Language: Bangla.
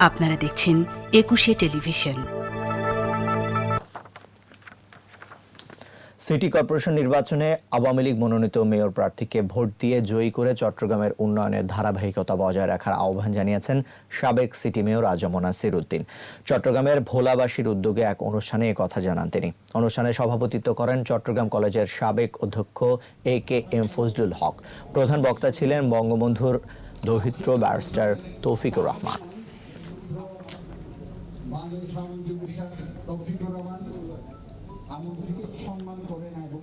আপনারা দেখছেন একুশে টেলিভিশন। সিটি কর্পোরেশন নির্বাচনে আওয়ামী লীগ মনোনীত মেয়র প্রার্থীকে ভোট দিয়ে জয়ী করে চট্টগ্রামের উন্নয়নের ধারাবাহিকতা বজায় রাখার আহ্বান জানিয়েছেন সাবেক সিটি মেয়র আজম নাসির উদ্দিন। চট্টগ্রামের ভোলাবাসীর উদ্যোগে এক অনুষ্ঠানে কথা জানান তিনি। অনুষ্ঠানে সভাপতিত্ব করেন চট্টগ্রাম কলেজের সাবেক অধ্যক্ষ এ কে এম ফজলুল হক। প্রধান বক্তা ছিলেন বঙ্গবন্ধুর দৌহিত্র ব্যারিস্টার তৌফিকুর রহমান। বাংলাদেশ সামঞ্জস্য তৌফিকুর রহমান আমাদেরকে সম্মান করেন এবং